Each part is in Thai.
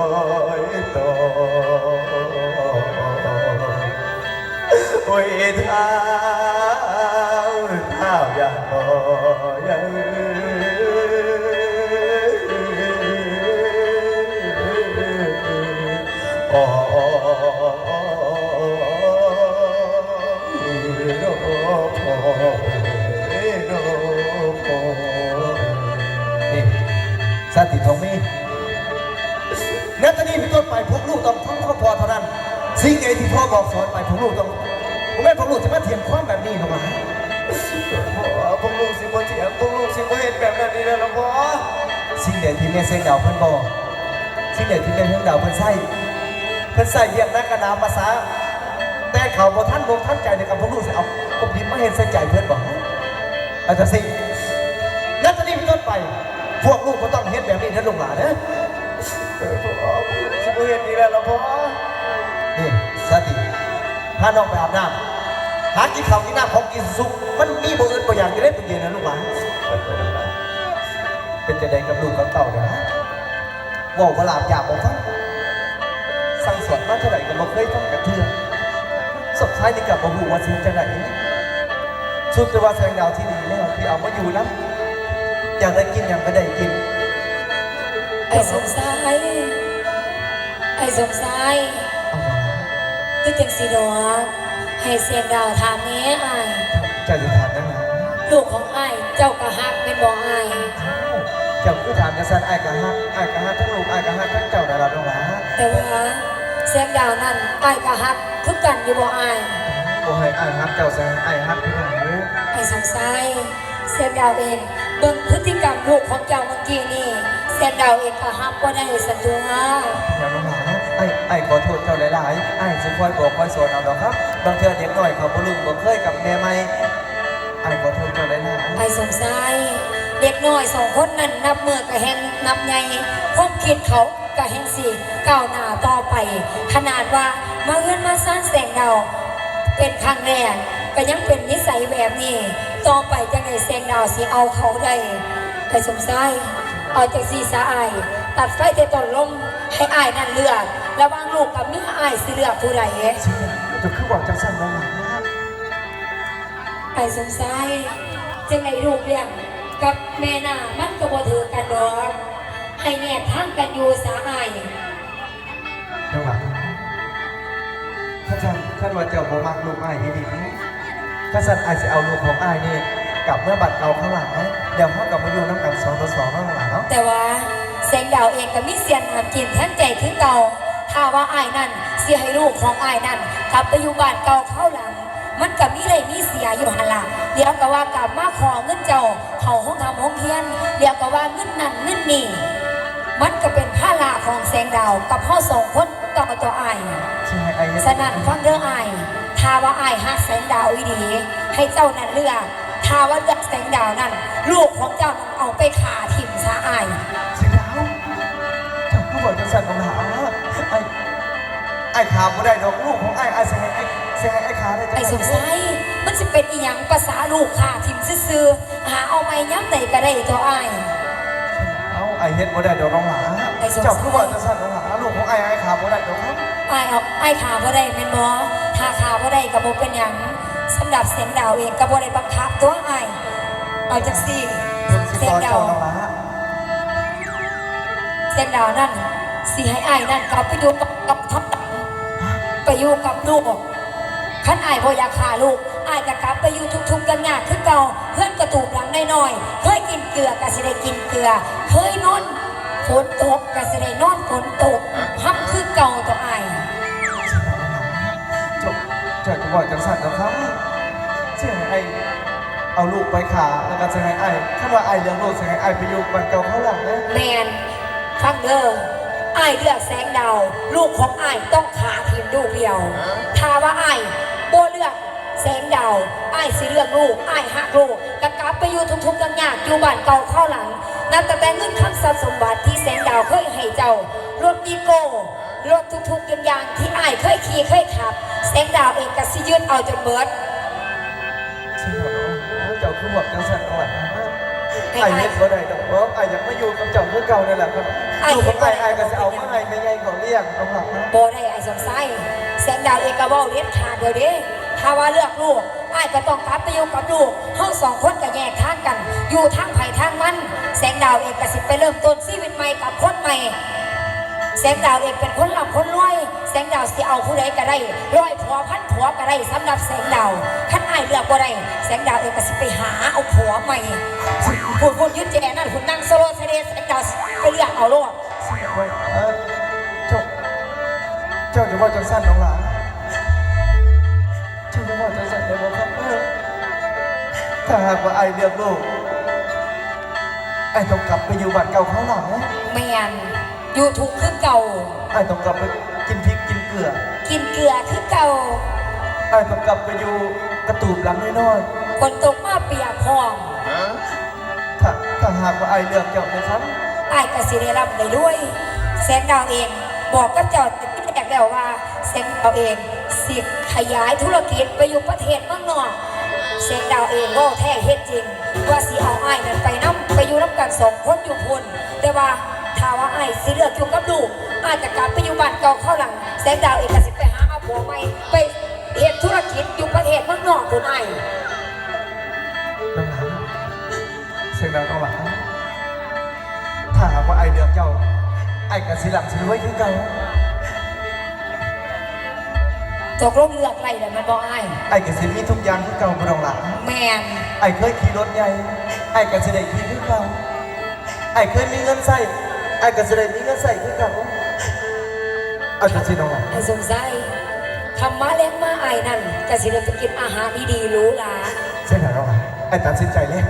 อยต่อโอ้ยเท้าเท้าอย่าต่อย่าโอ้โนพอเอ้โนพอนี่สันติทองมี นับจากนี้เป็นต้นไปพวกลูกต้องทั้งครอบครัวเท่านั้น สิ่งใดที่พ่อบอกสอนไปพวกลูกต้องผมไม่พวกลูกจะมาเทียมความแบบนี้หรอกนะพ่อพวกลูกสิบ่เถียงพวกลูกสิบ่เห็นแบบนั้นนี่นะหลวงพ่อสิ่งใดที่แม่เส้นดาวเพิ่นบอกสิ่งใดที่แม่เส้นดาวเพิ่นใส่เพิ่นใส่เยียกนักกระดาภาษา แต่เขาบ่ท่านบ่ท่านใจในกับพวกลูกสิเอากบดินมาเห็นใส่ใจเพิ่นบอกอาจจะสินับจากนี้เป็นต้นไป พวกลูกก็ต้องเฮ็ดแบบนี้นะลูกหลานเด้อเสิบเห็นนี่และหลวงพ่อนี่สติพาน้องไปอาบน้ำหากินข้าวกินน้ำของกินสุกมันมีบ่อื่นบ่อย่างจะได้เป็นเย็นนะลูกหลานเป็นจะได้กับลูกกับเต่าเนี่ยนะว่าบ่หลาบอยากบ่ฟังสั่งสอนมาเท่าไหร่ก็บ่เคยฟังกับเทื่อสุดท้ายนี่กลับมาหูว่าสิจะไหนสุดแต่ว่าแสงดาวที่ดีแล้วที่เอามาอยู่นะอยากได้กินอย่างก็ได้กิน ไอ้สมสายไอ้สมสายเอามาคือจังสีดอกให้เสียงดาวถามแม่อ้ายเจ้าจะถามได้ไหมลูกของอ้ายเจ้าก็ฮักเป็นบ่อ้ายเจ้าคือถามจะสั่นไอ้ายกะฮักไอ้ายกะฮักทั้งลูกไอ้ายกะฮักทั้งเจ้าได้รับน้องหลานแต่ว่าเสียงดาวนั้นอ้ายก็ฮักคือกันอยู่บ่อ้ายบ่ให้อ้ายฮักเจ้าแสงอ้ายฮักพี่น้องเด้อไอ้สมสายเสียงดาวเองเบิ่งพฤติกรรมลูกของเจ้าเมื่อกี้นี่ เสียงดาวเองก็ฮักบ่ได้สันตัวอย่ามาหาไอ้ไอ้ขอโทษเจ้าหลายๆไอ้สิคอยบอกคอยสอนเอาดอกครับ บางเทื่อเด็กหน้อยเขาบ่รู้บ่เคยกับแม่ใหม่ไอ้ขอโทษเจ้าหลายๆไอ้สมสายเด็กน้อยสองคนนั้นนับมือก็แหงนับใหญ่ความคิดเขาก็แหงสิก้าวหน้าต่อไป ขนาดว่ามาเอื้อนมาสร้างแสงดาวเป็นครั้งแรกก็ยังเป็นนิสัยแบบนี้ ต่อไปจังไดแสงดาวสิเอาเขาได้ไอ้สมสาย เอาจากสีสาอายตัดไฟแต่ต้นลมให้อายนั่นเลือกระหว่างลูกกับเมียอายสิเลือกผู้ใดๆสิเจ้าคือบอกจังซั่นน้องหลานไอ้สงสัยจังไงลูกเลี้ยงกับแม่น่ะมันก็บ่ถือกันดอกให้แยกทางกันอยู่สาอายน้องหลานถ้าท่านท่านว่าเจ้าบ่มักลูกอ้ายอีหลีถ้าซั่นอ้ายสิเอาลูกของอ้ายนี่ กลับเมื่อบัดเก่าข้างหลังนะเดี๋ยวเฮากลับมาอยู่นํกันสองต่อสองเนาะน้องหลานเนาะแต่ว่าแสงดาวเองก็มีเสียนหามกินแทนใจถึงเก่าถ้าว่าอายนั่นเสียให้ลูกของอายนั่นกลับไปอยู่บ้านเก่าเข้าหลัง มันก็มีอะไรมีเสียอยู่หันละเดี๋ยวก็ว่ากลับมาขอเงินเจ้าเขาห้องทำห้องเฮียนเดี๋ยวก็ว่าเงินนั่นเงินนี่มันก็เป็นภาระของแสงดาวกับพ่อสองคนต่อตัวอายสิให้อ้ายเฮ็ดสนั่นฟังเด้ออายถ้าว่าอายฮักแสงดาวอีดี ให้เจ้านั่นเลือก ถ้าว่าเลือกแสงดาวนั่นลูกของเจ้านั่นเอาไปขาถิ่มซะอายสิดาวเจ้าคือบอกจังซั่นน้องหลานไอ้ไอ้ขาบ่ได้ดอกลูกของอ้ายอ้ายสิให้ไอ้สิให้ไอ้ขาได้จังไอ้สงสัยมันจะเป็นอีหยังภาษาลูกขาถิ่มซื่อๆหาเอาไม้ย้ำไหนก็ได้ตัวอายเอาไอ้เฮ็ดบ่ได้ดอกน้องหลานไอ้สงสัยเจ้าคือบอกจังซั่นน้องหลานลูกของอ้ายอ้ายขาบ่ได้ดอกครับอายเอาอายขาบ่ได้แม่นบ่ถ้าขาบ่ได้ก็บ่เป็นหยัง สำหรับเสียงดาวเองก็บ่ได้บังคับตัวอายเอาจังซี่เพิ่นสิเสียสงอนดาเจ้าวน้องหลานเส้นดาวนั่นสีให้อายนั่นกลับไปอยู่กับกับทับตังไปอยู่กับลูกขันอายพอยากขาลูกอายก็กลับไปอยู่ทุกๆกันงานคือเก่าเพื่อนกระตูกหลังน้อยๆเคยกินเกลือก็สิได้กินเกลือ เคยนอนฝนตกก็สิได้นอนฝนตกฮับคือเก่าตัวอาย เจ้าเจ้าจะบอกจังซั่นดอกครับให้เอาลูกไปขาแล้วก็จะให้ไอ้ถ้าว่าไอ้เลี้ยงลูกจะให้ไอ้ไปอยู่บ้านเก่าเขาหลังนะแมนฟังเด้ออ้เลือกแสงดาว ลูกของไอ้ต้องขาทีมลูกเดียว ถ้าว่าไอ้ายโบเลือกแสงดาวไอ้สิเลือกลูกไอ้หักลูกกะกลับไปอยู่ทุกๆกันยากอยู่บ้านเก่าเข้าหลังนับตั้งแต่เงินคำทรัพย์สมบัติที่แสงดาวเคยให้เจ้ารถดีโก้ รถทุกๆอย่างอย่างที่อายเคยขี่เคยขับแสงดาวเองก็สิยืนเอาจนเบิดจริงเหรอเจ้าคือบอกจังสันเอาไว้นะไอ้ไอ้ไอ้เล็กบ่ได้ดอกเพราะไอ้อยากมาอยู่กับเจ้าเพื่อเก่านี่แหละครับไอ้ลูกของเฮ็ไอ้ดบ่ไอ้ก็จะเอามาให้ไม่ใหญ่เขาเลี้ยงต้องหลับนะโบได้ไอ้สมไส้แสงดาวเอกกระบอกเลี้ยงขาดเดี๋ยวนี้ถ้าว่าเลือกลูกไอ้ายก็ต้องกลับไปอยู่กับลูกเฮาสองคนก็แยกทางกัน อยู่ทางไผ่ทางมัน แสงดาวเอกก็สิไปเริ่มต้นชีวิตใหม่กับคนใหม่ แสงดาวเอกเป็นคนลำคนรวย แสงดาวสิเอาผู้ใดก็ได้ร้อยผัวพันผัวก็ได้สำหรับแสงดาวท่านไอ้ายเลือกบ่ได้แสงดาวเอกก็สิไปหาเอาผัวใหม่พูดพูดยืดแจนั่นคุณนั่งโซโล่เทเดแสงดาวสิไปเลือกเอาโลดไว้เออเจ้าเจ้าจะว่าจังสันน้องหลานเจ้าจะว่าจังสันได้บ่ครับเออถ้าหากว่าไอ้เลี้ยงลูกไอ้ต้องกลับไปอยู่บ้านเก่าเขาหลังนะแมน อยู่ถูกคือเก่า ไอ้ต้องกลับไปกินพริกกินเกลือกินเกลือคือเก่า ไอ้ต้องกลับไปอยู่กระตูบหลังน้อยคนตกมาเปียกห้องๆถ้าถ้าหากว่าไอ้เลือกเจ้านะครับไอ้ายกสิได้รับได้ด้วยแสงดาวเอง บอกกับเจ้าที่แรกแล้วว่าแสงดาวเอง สิขยายธุรกิจไปอยู่ประเทศเมืองนอกแสงดาวเองก็แท้เฮ็ดจริง ว่าสิเอาไอ้ายนั้นไปนํไปอยู่นํกันสองคนอยู่พุ่นแต่ว่า ถ้าว่าไอ้ายสิเลือกอยู่กับลูกอาจจะกลับไปอยู่บ้านเก่าเข้าหลังแสงดาวเองก็สิไปหาเอาผัวใหม่ไปเฮ็ดธุรกิจอยู่ประเทศเมืองนอกพุ่นไอ้ายน้องหลานเสียงดังน้องหลานถ้าหากว่าไอ้เลือกเจ้า ไอ้กสิหลับสิรวยคือเก่าตกลงเลือกไรเดี๋ยวมันบอกไอ้ายไอ้กสิมีทุกอย่างคือเก่าบ่น้องหลานแมนไอ้เคยขี่รถใหญ่ไอ้กสิได้ขี่คือเก่าไอ้เคยมีเงินใส่ ไอ้กสิได้มีเงินใส่คือเก่าเอาจังสิน้องหลานไอ้สงสัยทำมาเลี้ยงมาไอ้นั่นก็สิได้ไปกินอาหารดีๆหรู้ล่ะเสียงดังน้องหลานไอ้ตัดสินใจเลย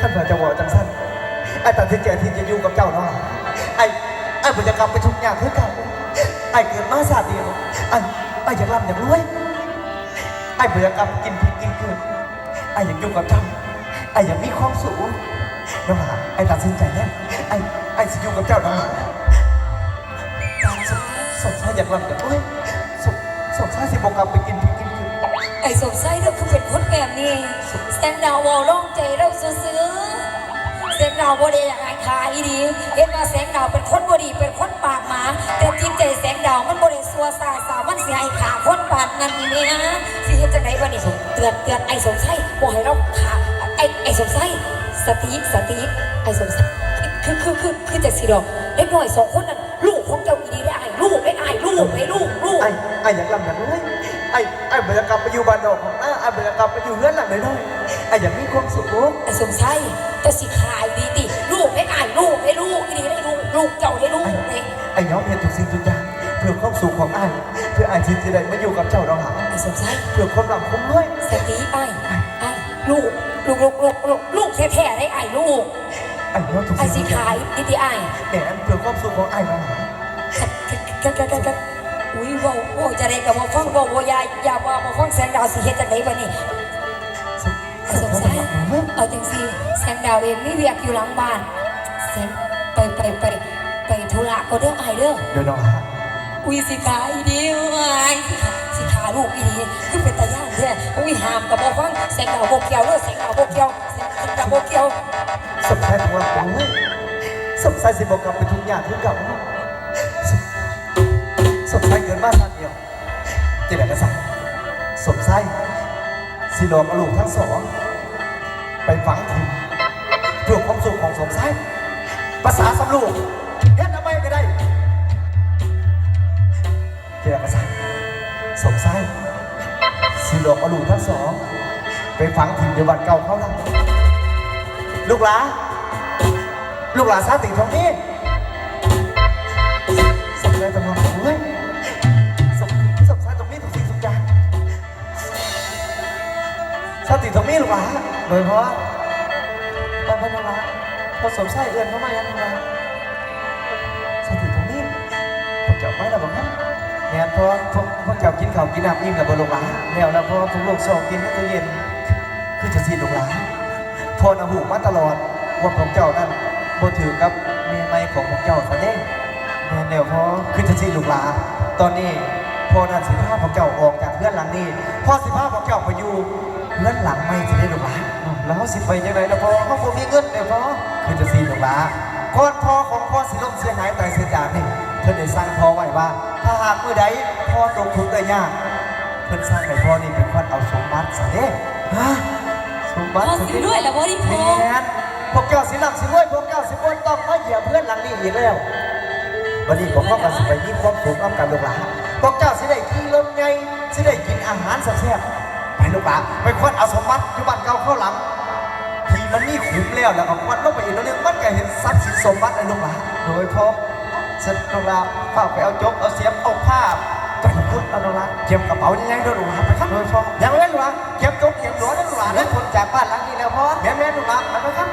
ขั้นตอนจะบอกจังสั้นไอ้ตัดสินใจที่จะอยู่กับเจ้าน้องหลานไอ้ไอ้ผมจะกลับไปทุกอย่างคือเก่าไอ้เกิดมาศาสตร์เดียวไอ้ไอ้อยากร่ำอยากรวยไอ้ผมอยากกลับกินพริกกินเกลือไอ้อยากอยู่กับเจ้าไอ้อยากมีความสุขน้องหลานไอ้ตัดสินใจแล้วไอ้ไอ้จะอยูกับเจ้าน้องหลานสมชายอยากร่ำอยากรวยสมสมชายสิบอกกลับไปกินพริกกินเกลือไอ้สงสัยเราคือเป็นคนแบบนี้แสงดาววอลล่องใจเราซื้อๆแสงดาวบด้อยากให้ขายดี เห็นว่าแสงดาวเป็นคนบดีเป็นคนปากหมา แต่จิตใจแสงดาวมันบด้สัวซาสาวมันเสิให้ขาคนปากนั่นนี่นี่นะสิเฮ็ดจังไดบ่นี่เตือนเตือนไอ้สงสัยบ่ให้เราขาไอ้ไอ้สงสัยสติสติ ดอกเด็กน้อยสองคนนั้นลูกของเจ้าอีดีได้อ้ายลูกได้อ้ายลูกได้ลูกลูกไอ้ไอ้อยากร่ำอยากรวยไอ้ไอ้ผมอยากกลับไปอยู่บ้านดอกของหน้าไอ้ผมอยากกลับไปอยู่เรือนหลังน้อยๆไอ้อยากมีความสุขไอ้สมไส้จะสิขายดีติลูกให้อ่านลูกให้ลูกอีดีให้ลูกลูกเจ้าให้ลูกเองไอ้ย้อมเห็นทุกสิ่งทุกอย่างเพื่อความสุขของไอ้เพื่อไอ้ที่จะได้มาอยู่กับเจ้าน้องหลานไอ้สมไส้เพื่อความหลังคุ้มด้วยสติไอ้ไอ้ลูกลูกลูกลูกลูกลูกแท้ๆได้ไอ้ลูก ไอ้ย้อมทุกไอ้สิ่งสิทุกอย่าขางยดีติไอ้แหมเพื่อความสุขของไอ้น้องหลานกันกันกันกันอุ้ยว้าวว้าวจะได้กับมาฟังว้าวว้าวยาอย่าว่ามาฟังแสงดาวสิเฮ็ดจังไดบ่นี่ไอ้สมไส้เอาจังสิแสงดาวเองมีเวียกอยู่หลังบ้านแสงไปไปไปไปธุระก็เด้อไอ้เด้อเดี๋ยวน้องหลานอุ้ยสิขาอีเดียวไอ้สิขาสิขาลูกอีดีคือเป็นตาย่านแท้อุ้ยหามกับบ่ฟังเสียงดาวโบเกียวเด้อเสียงดาวโบเกียวเสียงดาวโบเกียว สมชายของเราคุ้มด้วยสมชายสิบอกกลับไปทุกอย่างที่เก่าสมสมชายเกินมาสักเดียวเจะไหนกันสักสมชายสิหลอกเอาลูกทั้งสอง ไปฝังถิ่นเพื่อความสุขของสมชายภาษาสำลูกเฮ็ดทำไมก็ได้เจรกษัตริย์สมไส้สิหลอกเอาลูกทั้งสอง ไปฝังถิ่นในวัดเก่าเขาแล้ว ลูกหลาลูกหลาซาติงทองนี้สมไส้ตำรวจเฮ้ยสมสมไส้ตรงนี้ถูกสิ่งทุกอย่างสสติตรงนี้ลูกหลานโดยเพราะตอนพนละพอสมไส้เอื้อนเข้ามายังไงสติตรงนี้พวกเจ้าไม่ละบังคับแม่นเพราะพวกพวกเจ้ากินข้าวกินน้ำอิ่มกับบลูกหลานแล้วแล้วพราะพวกลูกสองกินในตู้เย็นคือจะสีลูกหลาน พอนหูมาตลอดว่าของเจ้านั่นบ่ถือกับเมียไม่ของของเจ้าซะเด้แม่นแล้วเพราะคือจะสีลูกหลานตอนนี้พอนั่นสิพาของเจ้าออกจากเพื่อนหลังนี้พอสิพาของเจ้าไปอยู่เพื่อนหลังไม่จะได้ลูกหลานแล้วเขาสิไปยังไงล่ะพ่อเขาบ่มีเงินเลยพ่อคือจะสีลูกหลานก่อนพ่อของพ่อสิล่มเสียหายตายเสียจากนี่เพิ่นได้สั่งพ่อไว้ว่า ถ้าหากเมื่อใดพ่อตกทุกข์ได้ยากเพิ่นสร้างให้พ่อนี่เป็นคนเอาสมบัติซะเด้ฮะ สมบัติพ่อซะสิเด้ด้วยแล้วบ่ที่พ่แมอนพวกเจ้าสิหลับสิรวยพวกเจ้าสิบนต้องมาเหยียบเพื่อนหลังนี้อีกแล้ววันนี้ผมก็มาสิไปมีความสุขน้ำกันลูกหลานพวกเจ้าสิได้ขี่รถไงสิได้กินอาหารแซ่บๆไปลูกหลานไปควนเอาสมบัติอยู่บ้านเก่าเข้าหลังทีมันนี่ขุมแล้วแล้วก็ควนลงไปอีกแล้วเนี่ยมันก็เห็นทรัพย์สินสมบัติในลูกหลานโดยพ่อเสร็จลูกหลานฝากไปเอาจกเอาเสียมเอาผ้าไปลูกหลานเอาลูกหลานเก็บกระเป๋ายังไงเด้อลูกหลานไปครับโดยพ่ออย่าไปเล่นลูกหลานเก็บจบเก็ สารให้คนจากบ้านหลังนี้แล้วพ่อแม่แม่ลูกหลานไปครับ